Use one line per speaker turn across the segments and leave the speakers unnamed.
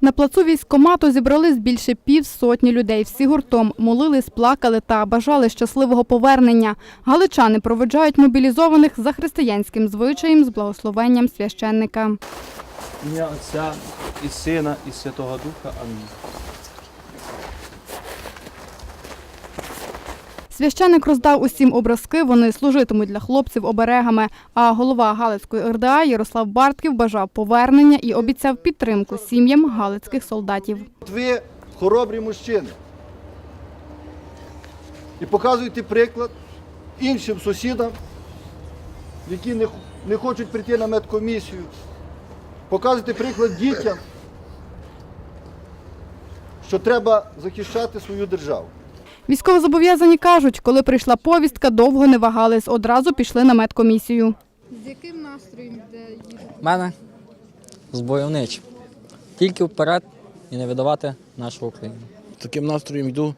На плацу військомату зібрались більше півсотні людей. Всі гуртом молились, плакали та бажали щасливого повернення. Галичани проведжають мобілізованих за християнським звичаєм з благословенням священника.
Ім'я Отця і Сина, і Святого Духа. Амінь.
Священник роздав усім образки, вони служитимуть для хлопців оберегами. А голова Галицької РДА Ярослав Бартків бажав повернення і обіцяв підтримку сім'ям галицьких солдатів.
Ви хоробрі мужчини. І показуєте приклад іншим сусідам, які не, хочуть прийти на медкомісію. Показуєте приклад дітям, що треба захищати свою державу.
Військовозобов'язані кажуть, коли прийшла повістка, довго не вагались, одразу пішли на медкомісію.
З яким настроєм де їдете?
У мене з бойовнич. Тільки вперед і не видавати нашу Україну.
таким настроєм йду,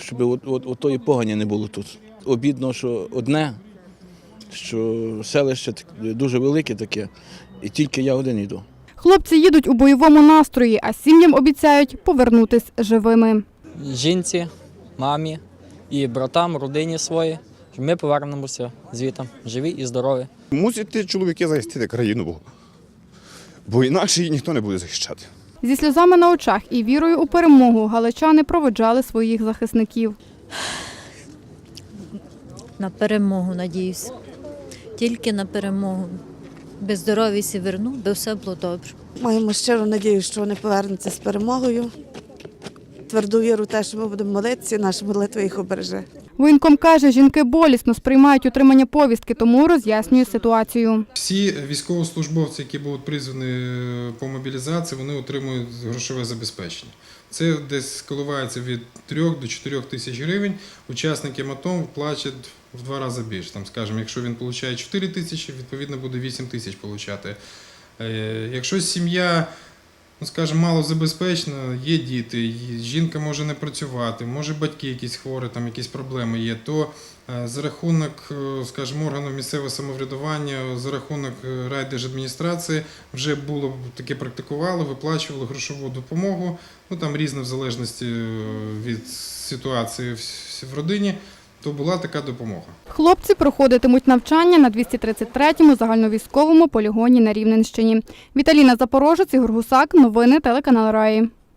щоб от, от, от тої погані не було тут. Обідно, що одне, що селище дуже велике таке, і тільки я один йду.
Хлопці їдуть у бойовому настрої, а сім'ям обіцяють повернутись живими.
Жінці, мамі і братам, родині своїй, що ми повернемося звітом живі і здорові.
Мусять чоловіки захистити країну, бо, бо інакше її ніхто не буде захищати.
Зі сльозами на очах і вірою у перемогу галичани проведжали своїх захисників.
На перемогу, надіюсь. Тільки на перемогу. Без здоров'я сі верну, би все було добре.
Маємо щиру надію, що вони повернуться з перемогою. Тверду віру те, що ми будемо молитися, і наша молитва їх обереже.
Воєнком каже, жінки болісно сприймають отримання повістки, тому роз'яснює ситуацію.
Всі військовослужбовці, які будуть призвані е, по мобілізації, вони отримують грошове забезпечення. Це десь коливається від 3 до 4 тисяч гривень. Учасники АТО платять в два рази більше. Там, скажімо, якщо він отримує 4 тисячі, відповідно буде 8 тисяч отримати. Е, Якщо сім'я, ну скажімо, мало забезпечена, є діти, жінка може не працювати, може батьки якісь хворі, там якісь проблеми є, то Е, За рахунок, е, скажімо, органів місцевого самоврядування, за рахунок е, райдержадміністрації вже було таке практикували, виплачували грошову допомогу. Ну там різно в залежності від ситуації в родині, то була така допомога.
Хлопці проходитимуть навчання на 233-му загальновійськовому полігоні на Рівненщині. Віталіна Запорожець, Ігор Гусак. Новини телеканал Раї.